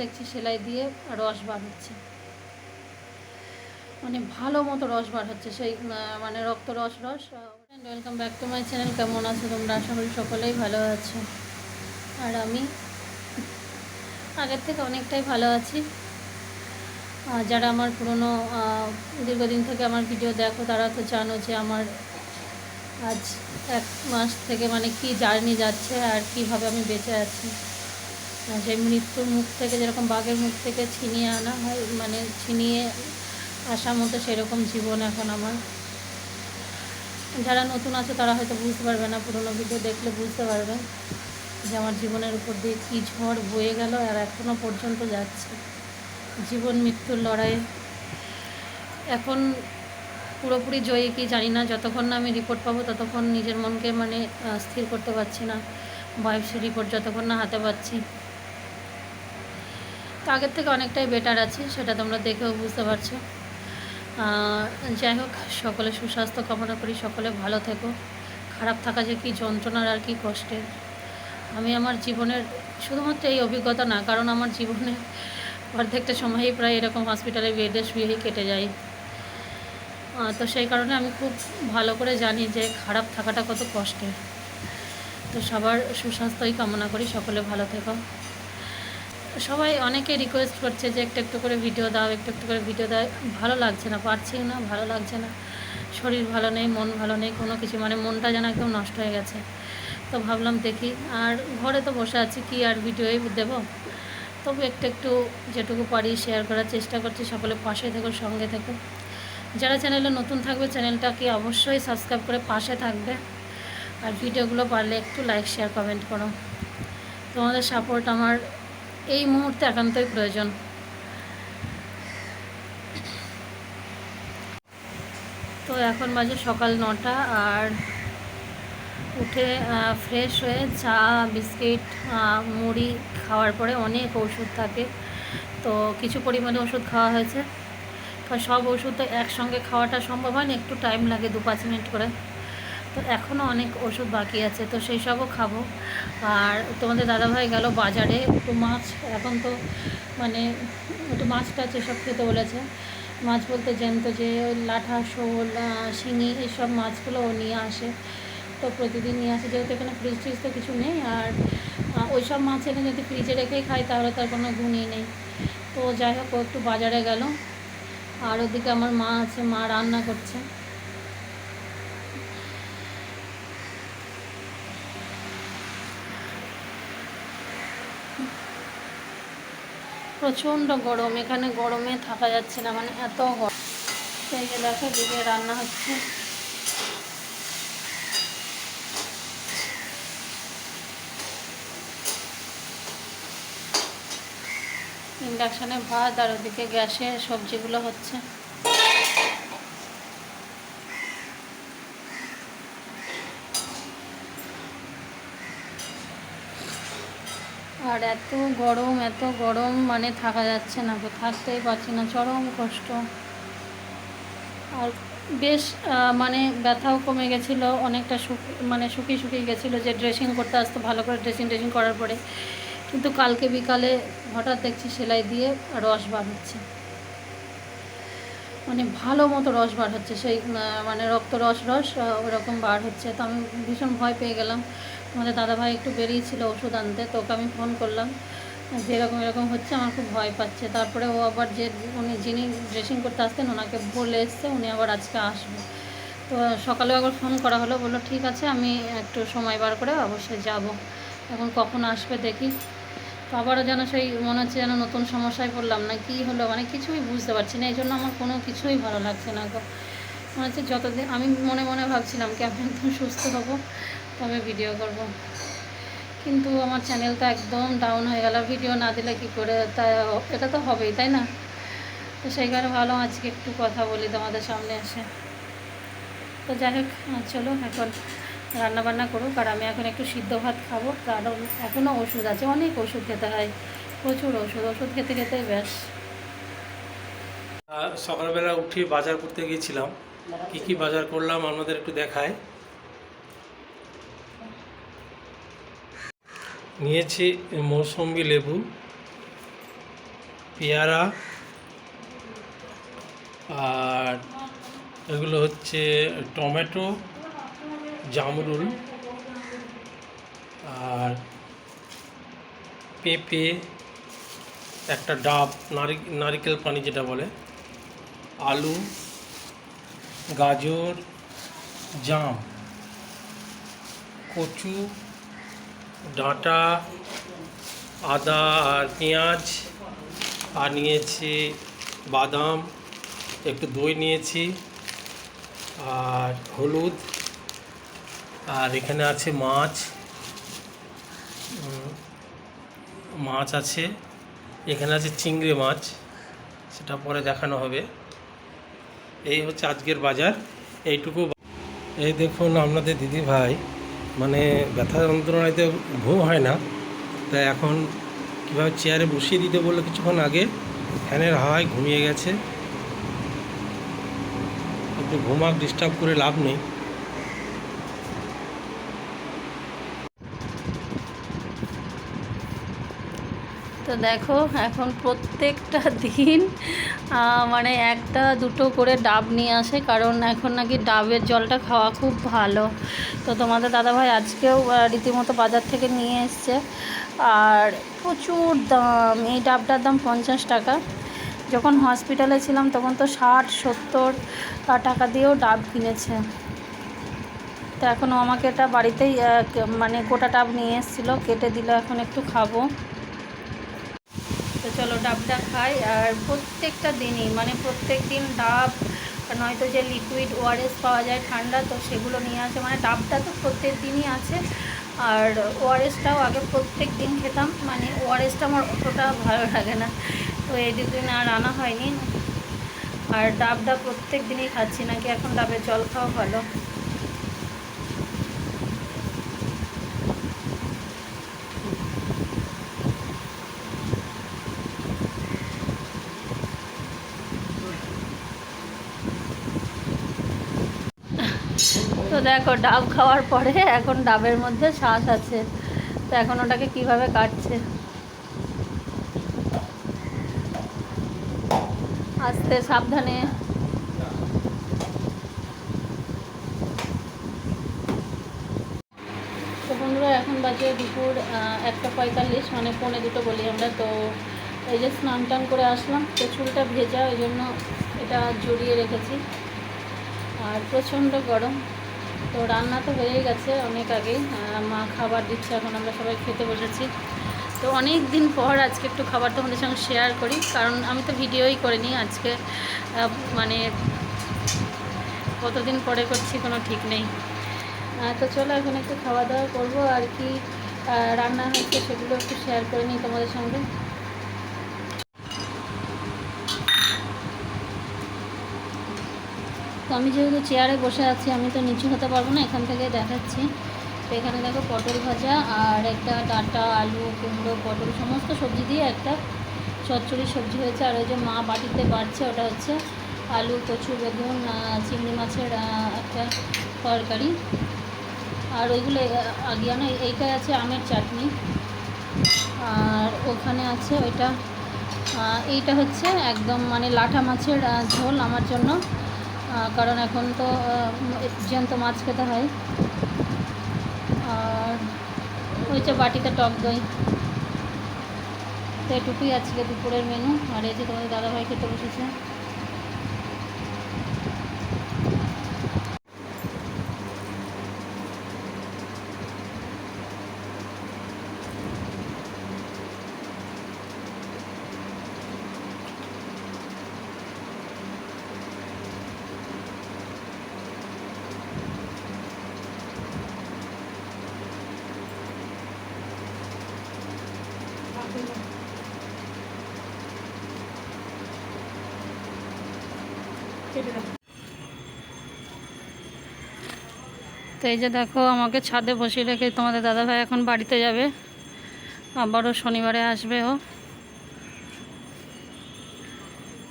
দেখছি সেলাই দিয়ে রস বার হচ্ছে। মানে ভালো মতো রস বার হচ্ছে সেই মানে রক্ত রস রস। Welcome back to my channel কেমন আছো তোমরা? আশা করি সকলেই ভালো আছো। আর আমি আগের থেকে অনেকটাই ভালো আছি। যারা আমার পুরনো দীর্ঘদিন থেকে আমার ভিডিও দেখো, তারা তো জানো যে আমার আজ এক মাস থেকে মানে কি জার্নি যাচ্ছে আর কীভাবে আমি বেঁচে আছি। সেই মৃত্যুর মুখ থেকে যেরকম বাঘের মুখ থেকে ছিনিয়ে আনা হয় মানে ছিনিয়ে আসার মতো সেরকম জীবন এখন আমার। যারা নতুন আছে তারা হয়তো বুঝতে পারবে না, পুরোনো ভিডিও দেখলে বুঝতে পারবে যে আমার জীবনের উপর দিয়ে কী ঝড় বয়ে গেল আর এখনও পর্যন্ত যাচ্ছে। জীবন মৃত্যুর লড়াই এখন পুরোপুরি জয়ী কি জানি না, যতক্ষণ না আমি রিপোর্ট পাবো ততক্ষণ নিজের মনকে মানে স্থির করতে পারছি না। বায়োপসি রিপোর্ট যতক্ষণ না হাতে পাচ্ছি। আগের থেকে অনেকটাই বেটার আছি, সেটা তোমরা দেখেও বুঝতে পারছ। যাই হোক, সকলে সুস্বাস্থ্য কামনা করি, সকলে ভালো থেকো। খারাপ থাকা যে কী যন্ত্রণার আর কি কষ্টের। আমি আমার জীবনের শুধুমাত্র এই অভিজ্ঞতা না, কারণ আমার জীবনে অর্ধেকটা সময়ই প্রায় এরকম হসপিটালে বেডে শুয়েই কেটে যায়। তো সেই কারণে আমি খুব ভালো করে জানি যে খারাপ থাকাটা কত কষ্টের। তো সবার সুস্বাস্থ্যই কামনা করি, সকলে ভালো থেকো। সবাই অনেকে রিকোয়েস্ট করছে যে একটু একটু করে ভিডিও দাও, একটু একটু করে ভিডিও দাও। ভালো লাগছে না, পারছি না, ভালো লাগছে না। শরীর ভালো নেই, মন ভালো নেই, কোনো কিছু মানে মনটা যেন একদম নষ্ট হয়ে গেছে। তো ভাবলাম দেখি, আর ঘরে তো বসে আছি, কি আর ভিডিওই দেবো? তবু একটু একটু যেটুকু পারি শেয়ার করার চেষ্টা করছি, সকলে পাশে থেকো, সঙ্গে থেকো। যারা চ্যানেলে নতুন থাকবে চ্যানেলটাকে অবশ্যই সাবস্ক্রাইব করে পাশে থাকবে। আর ভিডিওগুলো পারলে একটু লাইক শেয়ার কমেন্ট করো। তোমাদের সাপোর্ট আমার এই মুহূর্তে একান্তই প্রয়োজন। তো এখন বাজে সকাল নটা আর উঠে ফ্রেশ হয়ে চা, বিস্কিট মুড়ি খাওয়ার পরে অনেক ওষুধ থাকে। তো কিছু পরিমাণে ওষুধ খাওয়া হয়েছে। সব ওষুধ তো একসঙ্গে খাওয়াটা সম্ভব হয় না, একটু টাইম লাগে দু পাঁচ মিনিট করে। তো এখনও অনেক ওষুধ বাকি আছে, তো সেই সবও খাব। আর তোমাদের দাদাভাই গেল বাজারে, একটু মাছ, এখন তো মানে একটু মাছ টাছ এসব খেতে বলেছে। মাছ বলতে জ্যান্ত যে লাঠা, শোল শিঙি এইসব মাছগুলো ও নিয়ে আসে। তো প্রতিদিন নিয়ে আসে, যেহেতু এখানে ফ্রিজ ট্রিজ তো কিছু নেই, আর ওই সব মাছ এনে যদি ফ্রিজে রেখেই খাই, তাহলে তার কোনো গুণই নেই। তো যাই হোক একটু বাজারে গেল। আর ওদিকে আমার মা আছে, মা রান্না করছে। প্রচণ্ড গরম, এখানে গরমে থাকা যাচ্ছে না মানে এত গরম। সেই যে দেখো দিকে রান্না হচ্ছে। ইন্ডাকশানে ভাত আর ওদিকে গ্যাসে সবজিগুলো হচ্ছে। আর এত গরম এত গরম মানে থাকা যাচ্ছে না তো থাকতেই পারছি না, চরম কষ্ট। আর বেশ মানে ব্যথাও কমে গেছিল, অনেকটা শুকি মানে শুকিয়ে শুকিয়ে গেছিল যে ড্রেসিং করতে আসতো, ভালো করে ড্রেসিং ড্রেসিং করার পরে। কিন্তু কালকে বিকালে হঠাৎ দেখছি সেলাই দিয়ে রস বার হচ্ছে। মানে ভালো মতো রস বার হচ্ছে, সেই মানে রক্ত রস রস ওরকম বার হচ্ছে। তো আমি ভীষণ ভয় পেয়ে গেলাম। আমাদের দাদাভাই একটু বেরিয়েছিল ওষুধ আনতে, তো ওকে আমি ফোন করলাম। যে এরকম এরকম হচ্ছে, আমার খুব ভয় পাচ্ছে। তারপরে ও আবার যে উনি, যিনি ড্রেসিং করতে আসতেন, ওনাকে বলে এসছে, উনি আবার আজকে আসবে। তো সকালেও আবার ফোন করা হলো, বলল, ঠিক আছে, আমি একটু সময় বার করে অবশ্যই যাব। এখন কখন আসবে দেখি। তো আবারও যেন সেই, মনে হচ্ছে যেন নতুন সমস্যায় পড়লাম। না, কি হলো? মানে কিছুই বুঝতে পারছি না। এই জন্য আমার কোনো কিছুই ভালো লাগছে না মনে হচ্ছে যতদিন, আমি মনে মনে ভাবছিলাম কি আমি একদম সুস্থ হব, তবে ভিডিও করব। কিন্তু আমার চ্যানেল তো একদম ডাউন হয়ে গেল ভিডিও না দিলে কি করে? তা, এটা তো হবেই, তাই না? তো সেই কারণে ভালো আজকে একটু কথা বলি তোমাদের সামনে এসে। তো যাই হোক চলো এখন রান্না বান্না করুক। আর আমি এখন একটু সিদ্ধ ভাত খাব। কারণ এখনও ওষুধ আছে, অনেক ওষুধ খেতে হয়। প্রচুর ওষুধ ওষুধ খেতে খেতে ব্যাস। সকালবেলা উঠে বাজার করতে গিয়েছিলাম। কি কি বাজার করলাম আমাদের একটু দেখায়। নিয়েছি মৌসম্বি লেবু, পেয়ারা, আর এগুলো হচ্ছে টমেটো, জামরুল, আর পেঁপে, একটা ডাব, নারি, নারিকেল পানি যেটা বলে, আলু গাজর, জাম, কচু, ডাঁটা, আদা আর পেঁয়াজ, আর নিয়েছি বাদাম, একটু দই নিয়েছি, আর হলুদ, আর এখানে আছে মাছ মাছ আছে, এখানে আছে চিংড়ি মাছ, সেটা পরে দেখানো হবে। এই হচ্ছে আজকের বাজার। এইটুকু এই দেখুন আপনাদের দিদি ভাই মানে ব্যথা যন্ত্রণাতে ঘুম হয় না। তাই এখন কীভাবে চেয়ারে বসিয়ে দিতে বলল কিছুক্ষণ আগে, ফ্যানের হাওয়ায় ঘুমিয়ে গেছে। একটু ঘুমাক ডিস্টার্ব করে লাভ নেই। তো দেখো, এখন প্রত্যেকটা দিন মানে একটা দুটো করে ডাব নিয়ে আসে, কারণ এখন নাকি ডাবের জলটা খাওয়া খুব ভালো। তো তোমাদের দাদাভাই আজকেও রীতিমতো বাজার থেকে নিয়ে এসছে। আর প্রচুর দাম, এই ডাবটার দাম পঞ্চাশ টাকা। যখন হসপিটালে ছিলাম, তখন তো ষাট, সত্তর টাকা দিয়েও ডাব কিনেছে। তো এখন আমাকে এটা বাড়িতেই মানে গোটা ডাব নিয়ে এসেছিল, কেটে দিলে, এখন একটু খাব। চলো ডাবটা খাই। আর প্রত্যেকটা দিনই মানে প্রত্যেক দিন ডাব, নয়তো যে লিকুইড ওআরএস পাওয়া যায় ঠান্ডা, তো সেগুলো নিয়ে আসে। মানে ডাবটা তো প্রত্যেক দিনই আছে। আর ওআরএসটাও আগে প্রত্যেক দিন খেতাম। মানে ওআরএসটা আমার অতটা ভালো লাগে না। তো এই দুদিন আর আনা হয়নি। আর ডাবটা প্রত্যেক দিনই খাচ্ছি। নাকি এখন ডাবের জল খাওয়া ভালো? তো দেখো ডাব খাওয়ার পরে এখন ডাবের মধ্যে শ্বাস আছে। তো এখন ওটাকে কীভাবে কাটছে? আস্তে, সাবধানে। এখন বাজে দুপুর একটা পঁয়তাল্লিশ মানে পৌনে দুটো বলি আমরা। তো এই যে স্নান টান করে আসলাম, তো চুলটা ভেজা, ওই জন্য এটা জড়িয়ে রেখেছি। আর প্রচণ্ড গরম। তো রান্না তো হয়েই গেছে অনেক আগেই। মা খাবার দিচ্ছে, এখন আমরা সবাই খেতে বসেছি। তো অনেক দিন পর আজকে একটু খাবার তোমাদের সঙ্গে শেয়ার করি, কারণ আমি তো ভিডিওই করিনি আজকে। মানে কতদিন পরে করছি কোনো ঠিক নেই। তো চলো এখন একটু খাওয়া দাওয়া করব আর কি। রান্না হচ্ছে সেগুলো একটু শেয়ার করে নিই তোমাদের সঙ্গে। তো আমি যেহেতু চেয়ারে বসে আছি, আমি তো নিচু হতে পারব না, এখান থেকে দেখাচ্ছি। তো এখানে দেখো পটল ভাজা আর একটা ডাঁটা, আলু, কুমড়ো, পটল, সমস্ত সবজি দিয়ে একটা চচ্চড়ি সবজি হয়েছে। আর ওই যে মা বাটিতে বাড়ছে ওটা হচ্ছে আলু, কচু, বেগুন চিংড়ি মাছের একটা তরকারি। আর ওইগুলো আগিয়ানো এইটাই আছে আমের চাটনি। আর ওখানে আছে ওইটা এইটা হচ্ছে একদম মানে লাঠা মাছের ঝোল আমার জন্য। কারণ এখন তো জ্যান্ত মাছ খেতে হয়। আর ওই যে বাটিতে টক দই। তো এটুকুই আজকে দুপুরের মেনু আর এই যে তোমাদের দাদাভাই খেতে বসেছে। তো এই যে দেখো, আমাকে ছাদে বসিয়ে রেখে তোমাদের দাদাভাই এখন বাড়িতে যাবে। আবারও শনিবারে আসবে ও।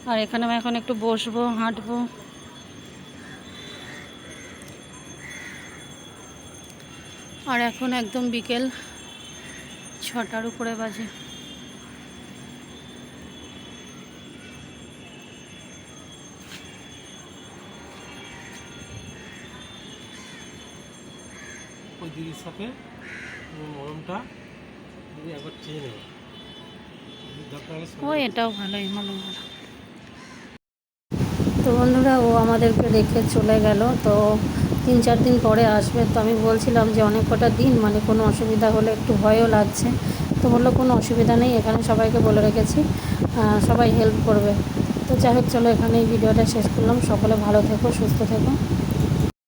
আর এখানে আমি এখন একটু বসবো, হাঁটবো। আর এখন একদম বিকেল ছটার উপরে বাজে। দিদির সাথে মলমটা তুমি একবার চেয়ে নেবে। ও এটাও ভালো তো বন্ধুরা ও আমাদেরকে রেখে চলে গেল। তো তিন চার দিন পরে আসবে। তো আমি বলছিলাম যে অনেক কটা দিন মানে কোনো অসুবিধা হলে একটু ভয়ও লাগছে। তো বলল কোনো অসুবিধা নেই এখানে সবাইকে বলে রেখেছি। সবাই হেল্প করবে। তো যাই হোক চলো এখানে এই ভিডিওটা শেষ করলাম। সকলে ভালো থেকো সুস্থ থেকো।